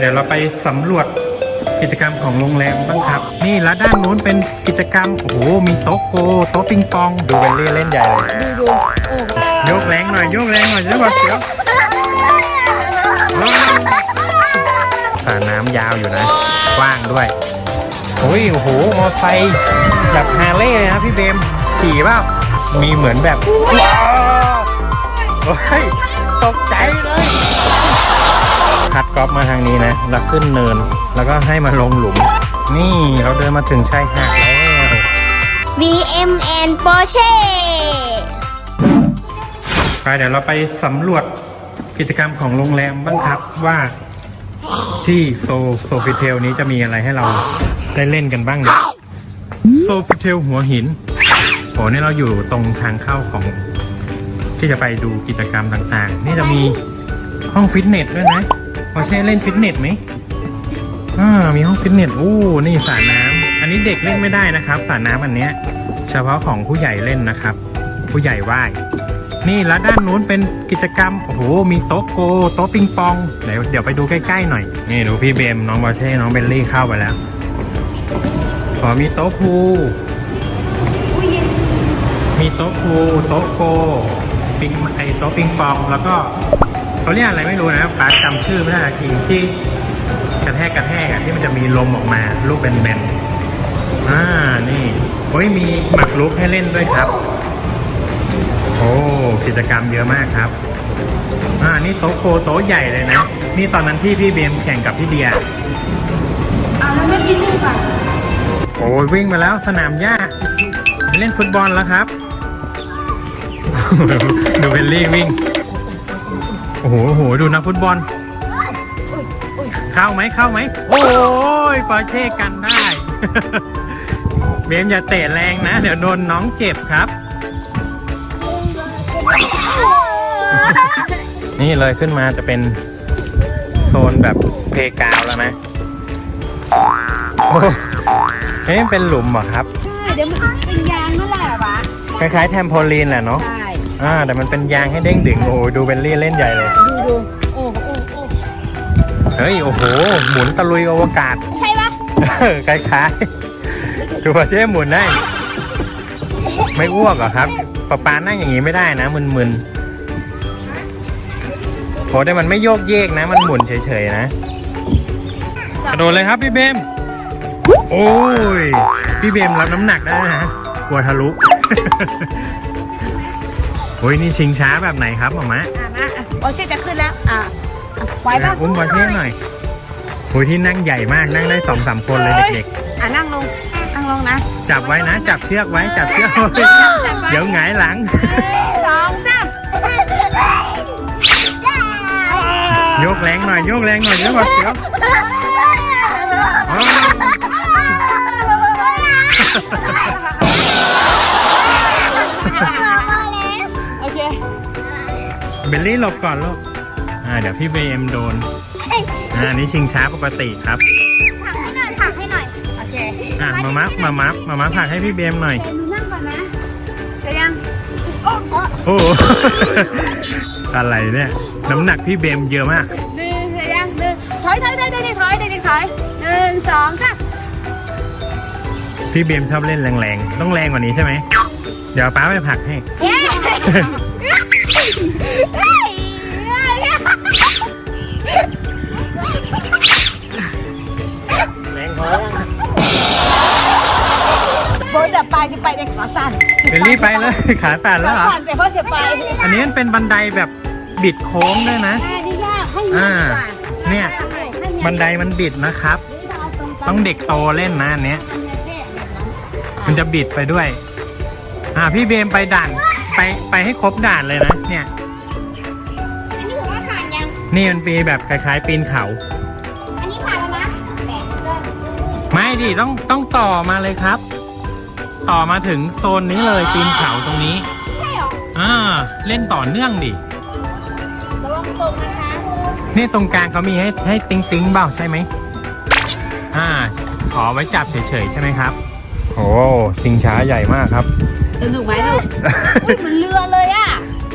เดี๋ยวเราไปสำรวจกิจกรรมของโรงแรมบ้างครับ นี่แล้วด้านนู้นเป็นกิจกรรม โอ้โห มีโต๊ะโก โต๊ะปิงปอง ดูเบลลี่เล่นใหญ่เลยดูดูโอ้โยกแรงหน่อยโยกแรงหน่อยจะได้บอกเสียวสระน้ำยาวอยู่นะ กว้างด้วยโอ้ยโอ้โห มอไซค์แบบฮาร์เลย์เลยนะพี่เบมขี่เปล่ามีเหมือนแบบว้าวโอ้ยตกใจเลย คัดกอล์ฟมาทางนี้นะ แล้วขึ้นเนิน แล้วก็ให้มาลงหลุม นี่เราเดินมาถึงชายหาดแล้ว VMN Porsche ไปเดี๋ยวเราไปสำรวจกิจกรรมของโรงแรมบ้างครับว่าที่โซโซฟิเทลนี้จะมีอะไรให้เราได้เล่นกันบ้างเนี่ยโซฟิเทลหัวหินโหนี่เราอยู่ตรงทางเข้าของที่จะไปดูกิจกรรมต่างๆ นี่จะมีห้องฟิตเนสด้วยนะ พอใช่เล่นฟิตเนสไหมอ่ามีห้องฟิตเนสอู้นี่สระน้ำอันนี้เด็กเล่นไม่ได้นะครับสระน้ำอันเนี้ย เฉพาะของผู้ใหญ่เล่นนะครับ ผู้ใหญ่ว่ายนี่แล้วด้านนู้นเป็นกิจกรรมโอ้โหมีโต๊ะโกโต๊ะปิงปองเดี๋ยวเดี๋ยวไปดูใกล้ๆหน่อยนี่ดูพี่เบมน้องบอเช่น้องเบลลี่เข้าไปแล้วขอมีโต๊ะพูมีโต๊ะพูโต๊ะโกปิงไอโต๊ะปิงปองแล้วก็ เขาเรียกอะไรไม่รู้นะป้าจำชื่อไม่ได้ทีที่กระแทกกระแทกอะที่มันจะมีลมออกมาลูกแบนๆอ่านี่โอ้ยมีหมากรุกให้เล่นด้วยครับ โอ้กิจกรรมเยอะมากครับอ่านี่โต๊ะโกโต๊ะใหญ่เลยนะ นี่ตอนนั้นที่พี่เบมแข่งกับพี่เดียเอาแล้วไม่กินลูกอะโอ้ยวิ่งมาแล้วสนามหญ้าเล่นฟุตบอลแล้วครับดูเบลลี่วิ่ง โอ้โหโอ้โห ดูนักฟุตบอล เข้าไหมเข้าไหม โอ้ยปอร์เช่กันได้ เบมอย่าเตะแรงนะ เดี๋ยวโดนน้องเจ็บครับ นี่เลยขึ้นมาจะเป็นโซนแบบเพลย์กราวด์แล้วนะโอ้เฮ้ยมันเป็นหลุมเหรอครับ ใช่ เดี๋ยวมันเป็นยางนั่นแหละวะ คล้ายๆแทมโพลีนแหละเนาะ ใช่ อ่าแต่มันเป็นยางให้เด้งดึงโอ้ดูเบลลี่เล่นใหญ่เลย ดูดูโอ้โอ้โอ้เฮ้ยโอ้โห หมุนตะลุยอวกาศ ใช่ปะเออคล้ายๆดูว่าเช่หมุนได้ ไม่อ้วกเหรอครับป๊าปานั่งอย่างนี้ไม่ได้นะมึนๆโหแต่มันไม่โยกเยกนะ มันหมุนเฉยๆนะกระโดดเลยครับพี่เบมโอ้ย พี่เบมรับน้ำหนักได้นะกลัวทะลุ โอ้ยนี่ชิงช้าแบบไหนครับหมอมะอะมาอะโอเช่จะขึ้นแล้ว อะอะไหวปะอุ้มบอลเช่หน่อยโอ้ยที่นั่งใหญ่มากนั่งได้สองสามคนเลยเด็กอะนั่งลง นั่งลงนะๆ จับไว้นะจับเชือกไว้จับเชือกไว้จับไว้เดี๋ยวหงายหลัง สองสามโยกแรงหน่อยโยกแรงหน่อยเดี๋ยวบอกเสียวอ๋อโอ เบลลี่หลบก่อนลูก อ่า เดี๋ยวพี่เบมโดน อ่าอันนี้ชิงช้าปกติครับถักให้หน่อย โอเคอะมามัฟมามัฟมามัฟผลักให้พี่เบมหน่อย เดี๋ยวหนูนั่งก่อนนะเสร็จยังโอ้โห อะไรเนี่ย น้ำหนักพี่เบมเยอะมาก หนึ่งเสร็จยังหนึ่งถอยถอยถอยถอยถอยเด็กๆถอยหนึ่งสองสามพี่เบมชอบเล่นแรงๆ ต้องแรงกว่านี้ใช่ไหม เดี๋ยวป้าไปผลักให้ เย้ จะไปจะไปแต่ขาสั่นเบลลี่ไปเลยขาตันแล้วเหรอ สั่นแต่พ่อจะไปอันนี้มันเป็นบันไดแบบบิดโค้งด้วยนะอ่านี่ยากให้อ่ายากกว่าเนี่ย บันไดมันบิดนะครับ ต้องเด็กโตเล่นนะอันเนี้ย มันจะบิดไปด้วย อ่า พี่เบมไปด่าน ไปไปให้ครบด่านเลยนะ เนี่ย อันนี้ถือว่าผ่านยัง นี่มันปีแบบคล้ายๆปีนเขา อันนี้ผ่านแล้วนะแปดไม่ดิต้องต้องต่อมาเลยครับ ต่อมาถึงโซนนี้เลยปีนเขาตรงนี้ ใช่หรออ่า เล่นต่อเนื่องดิ ระวังตรงนะคะนี่ตรงกลางเขามีให้ให้ติ้งติ้งๆเปล่าใช่ไหมอ่า ขอไว้จับเฉยๆใช่ไหมครับ โอ้ชิงช้าใหญ่มากครับ สนุกไหมลูกอุ้ยมันเรือเลยอะ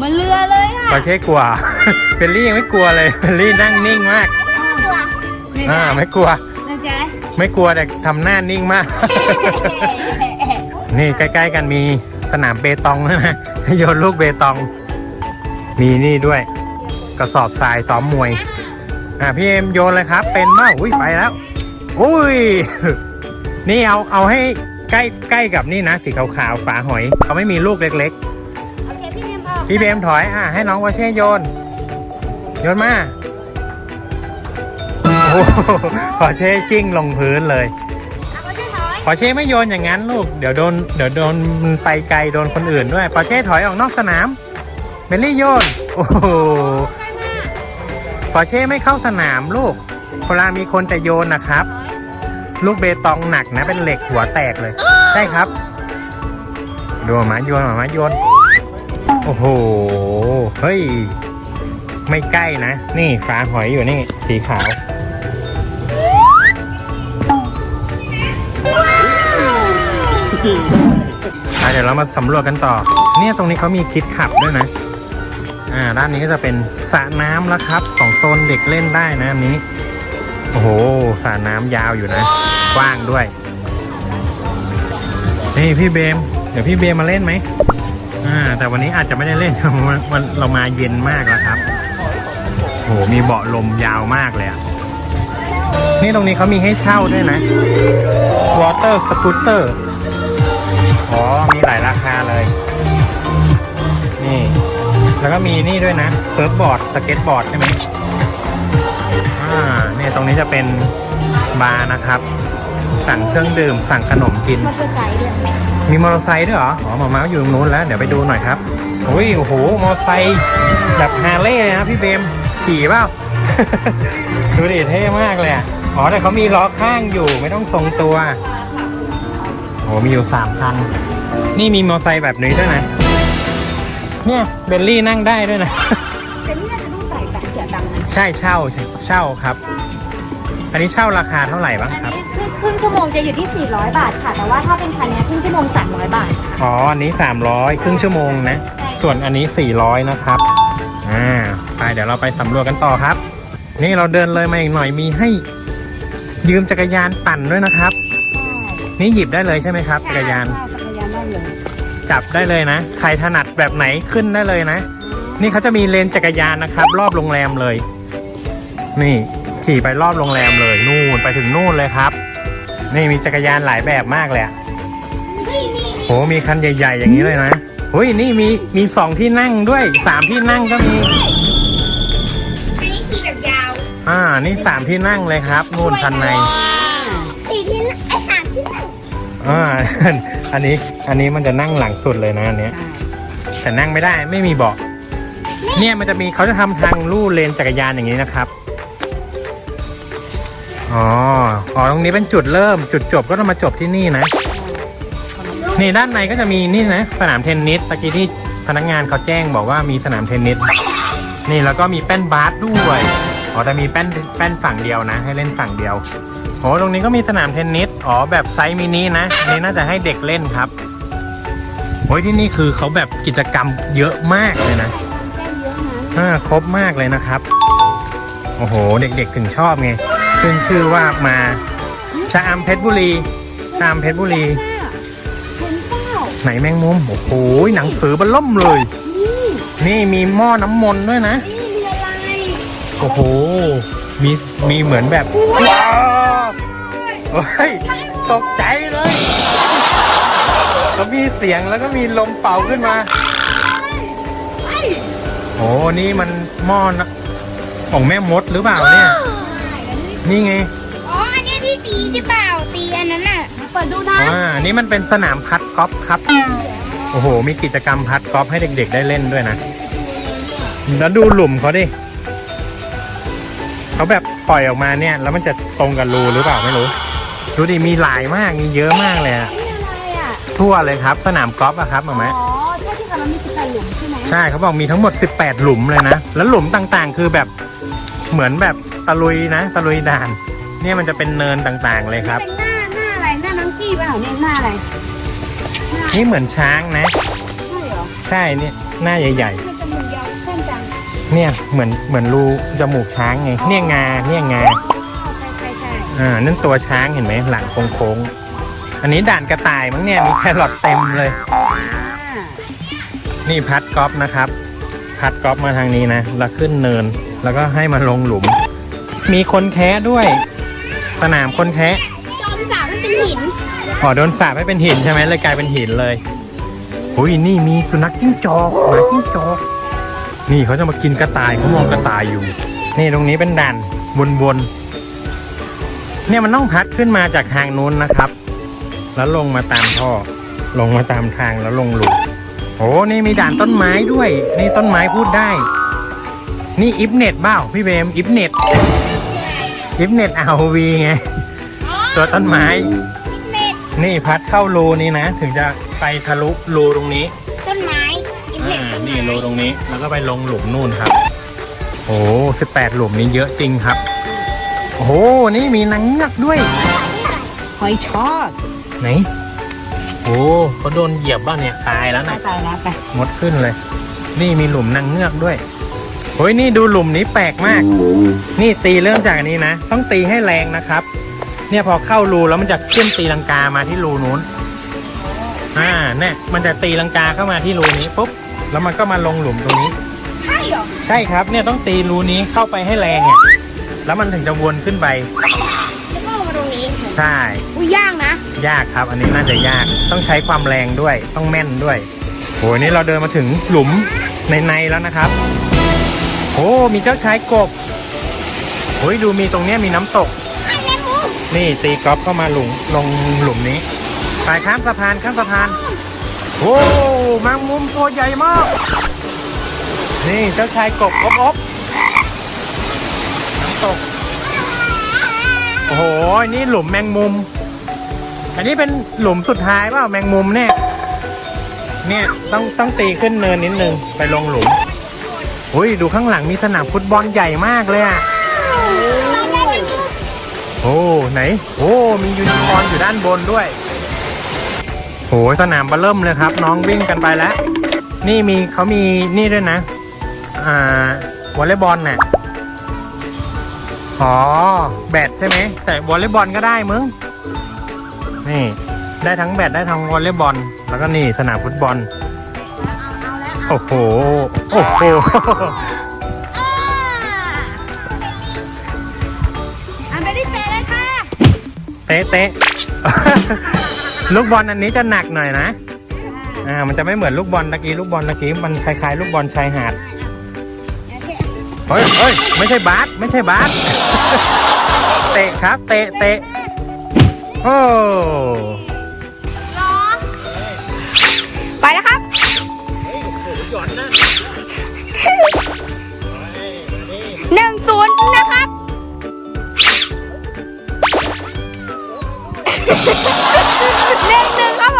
มันเรือเลยอะปาเช่กลัว เบลลี่ยังไม่กลัวเลย เบลลี่นั่งนิ่งมากตัวนี่อ่าจ้ะไม่กลัวนี่จ้ะไม่กลัวแต่ทำหน้านิ่งมาก นี่ใกล้ ๆ กันมีสนามเบตองด้วยนะให้โยนลูกเบตอง มีนี่ด้วย กระสอบทรายซ้อมมวย อะพี่เอ็มโยนเลยครับ เป็นมากอุ้ยไปแล้วอุ้ยนี่เอาเอาให้ใกล้ใกล้กับนี่นะ สีขาวๆฝาหอยเขาไม่มีลูกเล็ก โอเคพี่เมมออกๆ พี่เบมถอยอะให้น้องวาเช่โยน โยนมาโอ้โหพอเช่กิ้งลงพื้นเลย พอเช่ไม่โยนอย่างนั้นลูก เดี๋ยวโดนเดี๋ยวโดนมันไปไกลโดนคนอื่นด้วย พอเช่ถอยออกนอกสนามเบลลี่โยน โอ้โหพอเช่ไม่เข้าสนามลูกเวลามีคนจะโยนนะครับ ลูกเบตองหนักนะเป็นเหล็กหัวแตกเลย ใช่ครับ ดูหมาโยนหมาโยน โอ้โห เฮ้ย ไม่ใกล้นะ นี่ฝาหอยอยู่นี่ สีขาว อะเดี๋ยวเรามาสำรวจกันต่อ เนี่ยตรงนี้เขามีคิดขับด้วยนะ อ่าด้านนี้ก็จะเป็นสระน้ำแล้วครับของโซนเด็กเล่นได้นะอันนี้ โอ้โหสระน้ำยาวอยู่นะ กว้างด้วย นี่พี่เบม เดี๋ยวพี่เบมมาเล่นไหมอ่าแต่วันนี้อาจจะไม่ได้เล่นเพราะวันเรามาเย็นมากแล้วครับโอ้โหมีเบาะลมยาวมากเลยอะนี่ตรงนี้เขามีให้เช่าด้วยนะ Water Scooter อ๋อ มีหลายราคาเลย นี่ แล้วก็มีนี่ด้วยนะ เซิร์ฟบอร์ด สเก็ตบอร์ดใช่ไหมอ่าเนี่ยตรงนี้จะเป็นบาร์นะครับ สั่งเครื่องดื่ม สั่งขนมกิน มันจะใส่เรียบมีมอเตอร์ไซค์ด้วยเหรอ อ๋อหมาม้าอยู่ตรงนู้นแล้ว เดี๋ยวไปดูหน่อยครับโอ้ยโอ้โห มอเตอร์ไซค์แบบฮาร์เลย์เลยนะพี่เบมขี่เปล่า ดูดิเท่มากเลยอะอ๋อแต่เขามีล้อข้างอยู่ไม่ต้องทรงตัวโอ้มีอยู่สามคัน นี่มีมอเตอร์ไซค์แบบนี้ด้วยนะ เนี่ยเบลลี่นั่งได้ด้วยนะ แต่นี่น่าจะต้องใส่แบบเสียตังค์นะใช่เช่าใช่เช่าครับ อันนี้เช่าราคาเท่าไหร่บ้างอันครับ นี้คือครึ่งชั่วโมงจะอยู่ที่ 400 บาทค่ะ แต่ว่าถ้าเป็นคันเนี้ยครึ่งชั่วโมง 300 บาทค่ะอ๋อ อันนี้ 300 ครึ่งชั่วโมงนะ ใช่ ส่วนอันนี้ 400 นะครับ อ่า ไปเดี๋ยวเราไปสำรวจกันต่อครับ นี่เราเดินเลยมาอีกหน่อยมีให้ยืมจักรยานปั่นด้วยนะครับ นี่หยิบได้เลยใช่ไหมครับจักรยานจักรยานได้เลยจับได้เลยนะ ใครถนัดแบบไหนขึ้นได้เลยนะ นี่เขาจะมีเลนจักรยานนะครับ รอบโรงแรมเลย นี่ขี่ไปรอบโรงแรมเลย นู่นไปถึงนู่นเลยครับ นี่มีจักรยานหลายแบบมากเลยอะเฮ้ยนี่โหมีคันใหญ่ ๆ อย่างนี้เลยนะเฮ้ยนี่มีมีสองที่นั่งด้วยสามที่นั่งก็มีอันนี้ขี่แบบยาว อ่านี่สามที่นั่งเลยครับนู่นคันในสี่ อ่า อันนี้ อันนี้มันจะนั่งหลังสุดเลยนะอันเนี้ย แต่นั่งไม่ได้ ไม่มีเบาะ เนี่ยมันจะมีเขาจะทำทางลู่เลนจักรยานอย่างนี้นะครับ อ๋อ อ๋อ ตรงนี้เป็นจุดเริ่ม จุดจบก็ต้องมาจบที่นี่นะ นี่ด้านในก็จะมีนี่นะ สนามเทนนิส ตะกี้ที่พนักงานเขาแจ้งบอกว่ามีสนามเทนนิส นี่แล้วก็มีแป้นบาสด้วย อ๋อแต่มีแป้นแป้นฝั่งเดียวนะ ให้เล่นฝั่งเดียว โอ้ตรงนี้ก็มีสนามเทนนิส อ๋อ แบบไซส์มินินะนี่น่าจะให้เด็กเล่นครับโอ้ยที่นี่คือเขาแบบกิจกรรมเยอะมากเลยนะได้เยอะนะอ่าครบมากเลยนะครับ โอ้โห เด็กๆถึงชอบไง ขึ้นชื่อว่ามาชะอำเพชรบุรีชะอำเพชรบุรีเห็นเปล่าไหนแมงมุม โอ้โห หนังสือเบนล่มเลยนี่นี่มีหม้อน้ำมนต์ด้วยนะนี่เรืออะไรโอ้โห มีมีเหมือนแบบว้าว เฮ้ยตกใจเลยก็มีเสียงแล้วก็มีลมเป่าขึ้นมาโอ้นี่มันหม้อนะของแม่มดหรือเปล่าเนี่ย นี่ไง อ๋อ อันนี้ที่ตีที่เปล่า ตีอันนั้นน่ะเปิดดูนะอ่านี่มันเป็นสนามพัดกอล์ฟครับ โอ้โห มีกิจกรรมพัดกอล์ฟให้เด็กๆได้เล่นด้วยนะ แล้วดูหลุมเขาดิเขาแบบปล่อยออกมาเนี่ย แล้วมันจะตรงกับรูหรือเปล่าไม่รู้ ดูดิมีหลายมากมีเยอะมากเลยอะนี่อะไรอะ ทั่วเลยครับ สนามกอล์ฟอะครับหมาไหมอ๋อใช่ที่ค่ะมันมีสิบแปดหลุมใช่ไหมใช่เขาบอกมีทั้งหมด 18 หลุมเลยนะ แล้วหลุมต่างๆ คือแบบเหมือนแบบตะลุยนะ ตะลุยด่าน เนี่ยมันจะเป็นเนินต่างๆเลยครับ เป็นหน้าหน้าอะไร หน้าน้องกี้เปล่าเนี่ยหน้าอะไร หน้านี่เหมือนช้างนะใช่เหรอใช่เนี่ยหน้าใหญ่มันจมูกยาวเส้นจัง ๆ เนี่ยเหมือนเหมือนรูจมูกช้างไงเนี่ยงาเนี่ยงาใช่ใช่ อ่านั่นตัวช้างเห็นไหมหลังโค้งๆอันนี้ด่านกระต่ายมั้งเนี่ยมีแครอทเต็มเลย นี่พัดกอล์ฟนะครับ พัดกอล์ฟมาทางนี้นะแล้วขึ้นเนิน แล้วก็ให้มาลงหลุม มีคนแคะด้วย สนามคนแคะจอมสาวมันเป็นหินอ๋อโดนสาบให้เป็นหินใช่ไหมเลยกลายเป็นหินเลยอุ้ยนี่มีสุนัขจิ้งจอกหมาจิ้งจอกนี่เขาจะมากินกระต่ายเขามองกระต่ายอยู่ นี่ตรงนี้เป็นด่านวนๆ เนี่ยมันต้องพัดขึ้นมาจากทางนู้นนะครับ แล้วลงมาตามท่อ ลงมาตามทางแล้วลงหลุมโอ้นี่มีด่านต้นไม้ด้วย นี่ต้นไม้พูดได้ นี่อิฟเน็ตเบ้าพี่เบมอิฟเน็ตอิฟเน็ตอาวีไง ตัวต้นไม้เม็ดนี่พัดเข้ารูนี้นะ ถึงจะไปทะลุรูตรงนี้ ต้นไม้อินเทอ่าต้นไม้นี่รูตรงนี้ แล้วก็ไปลงหลุมนู่นครับ โอ้สิบแปดหลุมนี้เยอะจริงครับ โอ้โหนี่มีนางเงือกด้วย หอยชอดไหน โอ้เขาโดนเหยียบบ้านเนี่ยตายแล้วนะตายแล้วไปมดขึ้นเลย นี่มีหลุมนางเงือกด้วยโอ้ยนี่ดูหลุมนี้แปลกมาก นี่ตีเริ่มจากอันนี้นะ ต้องตีให้แรงนะครับ เนี่ยพอเข้ารูแล้วมันจะขึ้นตีลังกามาที่รูนู้น อ่าเนี่ยมันจะตีลังกาเข้ามาที่รูนี้ปุ๊บ แล้วมันก็มาลงหลุมตรงนี้ ใช่เหรอ ใช่ครับ เนี่ยต้องตีรูนี้เข้าไปให้แรงเนี่ย แล้วมันถึงจะวนขึ้นไป แล้วก็ลงมาตรงนี้ใช่ อุ้ยยากนะ ยากครับ อันนี้น่าจะยากต้องใช้ความแรงด้วยต้องแม่นด้วยโอ้ยนี่เราเดินมาถึงหลุมในในๆแล้วนะครับโอ้มีเจ้าชายกบโอ้ยดูมีตรงเนี้ยมีน้ำตกไอ้แม่มุกนี่ตีกอล์ฟเข้ามาหลุมลงหลุมนี้ไปข้ามสะพานข้ามสะพานโอ้แมงมุมตัวใหญ่มาก นี่เจ้าชายกบอบอบน้ำ ตก โอ้โห นี่หลุมแมงมุม อันนี้เป็นหลุมสุดท้ายเปล่าแมงมุมเนี่ย เนี่ยต้องต้องตีขึ้นเนินนิดนึง ไปลงหลุมอุ้ยดูข้างหลังมีสนามฟุตบอลใหญ่มากเลยอะ โอ้ไหน โอ้มียูนิคอร์นอยู่ด้านบนด้วยโอ้สนามเบอเริ่มเลยครับ น้องวิ่งกันไปแล้ว นี่มีเขามีนี่ด้วยนะ อ่าวอลเลย์บอลน่ะ อ๋อ แบดใช่ไหม แต่วอลเลย์บอลก็ได้มึง นี่ ได้ทั้งแบดได้ทั้งวอลเลย์บอล แล้วก็นี่สนามฟุตบอลเอาแล้วโอ้โห โอ้โห อันไปที่เตะเลยค่ะเตะเตะ ลูกบอลอันนี้จะหนักหน่อยนะ อ่า มันจะไม่เหมือนลูกบอลตะกี้ ลูกบอลตะกี้มันคล้ายๆ ลูกบอลชายหาด เฮ้ยเฮ้ยไม่ใช่บาสไม่ใช่บาสเตะครับ เตะเตะโอ้รอไปแล้วครับหนึ่งศูนย์นะครับ หนึ่งหนึ่งครับผม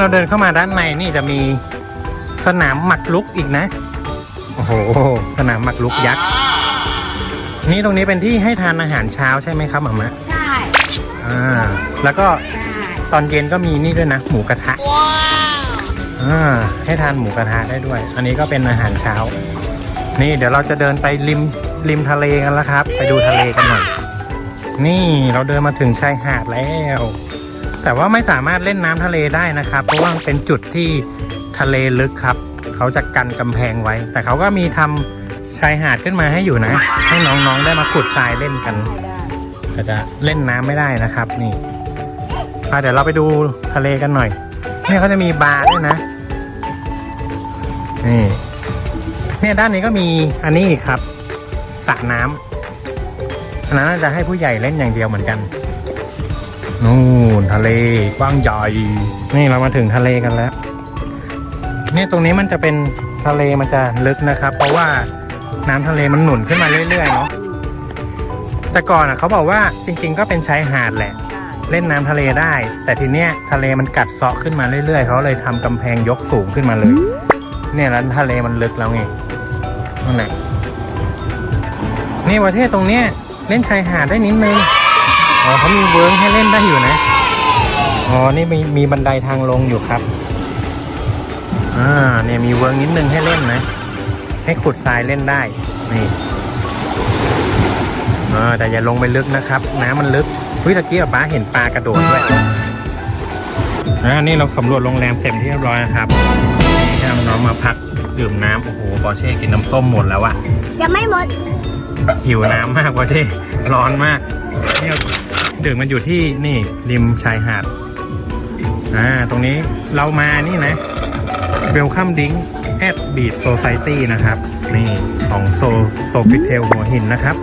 เราเดินเข้ามาด้านในนี่จะมีสนามหมักลุกอีกนะ โอ้โห สนามหมักลุกยักษ์ นี่ตรงนี้เป็นที่ให้ทานอาหารเช้าใช่ไหมครับหมามะใช่ อ่า แล้วก็ตอนเย็นก็มีนี่ด้วยนะ หมูกระทะอ่า ให้ทานหมูกระทะได้ด้วย อันนี้ก็เป็นอาหารเช้า นี่เดี๋ยวเราจะเดินไปริมริมทะเลกันแล้วครับ ไปดูทะเลกันหน่อย นี่เราเดินมาถึงชายหาดแล้ว แต่ว่าไม่สามารถเล่นน้ำทะเลได้นะครับ เพราะว่าเป็นจุดที่ทะเลลึกครับ เขาจะกันกำแพงไว้ แต่เขาก็มีทำชายหาดขึ้นมาให้อยู่นะ ให้น้องๆได้มาขุดทรายเล่นกันแต่จะเล่นน้ำไม่ได้นะครับ นี่เดี๋ยวเราไปดูทะเลกันหน่อยเนี่ยเขาจะมีบาร์ด้วยนะนี่เนี่ยด้านนี้ก็มีอันนี้ครับสระน้ำอันนั้นจะให้ผู้ใหญ่เล่นอย่างเดียวเหมือนกัน นู่นทะเลกว้างใหญ่ นี่เรามาถึงทะเลกันแล้ว นี่ตรงนี้มันจะเป็นทะเลมันจะลึกนะครับ เพราะว่าน้ำทะเลมันหนุนขึ้นมาเรื่อยๆเนาะแต่ก่อนอะเขาบอกว่าจริง ๆ ก็เป็นชายหาดแหละ เล่นน้ำทะเลได้ แต่ทีเนี้ยทะเลมันกัดเซาะขึ้นมาเรื่อยๆเขาเลยทำกำแพงยกสูงขึ้นมาเลย เนี่ยแล้วทะเลมันลึกแล้วไงนั่นแหละนี่ประเทศตรงเนี้ยเล่นชายหาดได้นิดนึง อ๋อเขามีเวิร์กให้เล่นได้อยู่นะ อ๋อ นี่มีมีบันไดทางลงอยู่ครับ อ่า เนี่ยมีเวิร์กนิดนึงให้เล่นนะ ให้ขุดทรายเล่นได้ นี่เออแต่อย่าลงไปลึกนะครับ น้ำมันลึกเฮ้ยตะกี้ป้าเห็นปลากระโดดด้วยอ่านี่เราสำรวจโรงแรมเสร็จที่เรียบร้อยนะครับนี่ให้น้องๆมาพักดื่มน้ำโอ้โหบอเช่กินน้ำส้มหมดแล้วอะยังไม่หมดหิวน้ำมากบอเช่ร้อนมากนี่เรา ดื่มมันอยู่ที่นี่ริมชายหาด อ่า ตรงนี้เรามานี่นะเวลคัมดิ้งแอดบีดโซซตี้นะครับ นี่ของโซโซฟิเทลหัวหินนะครับ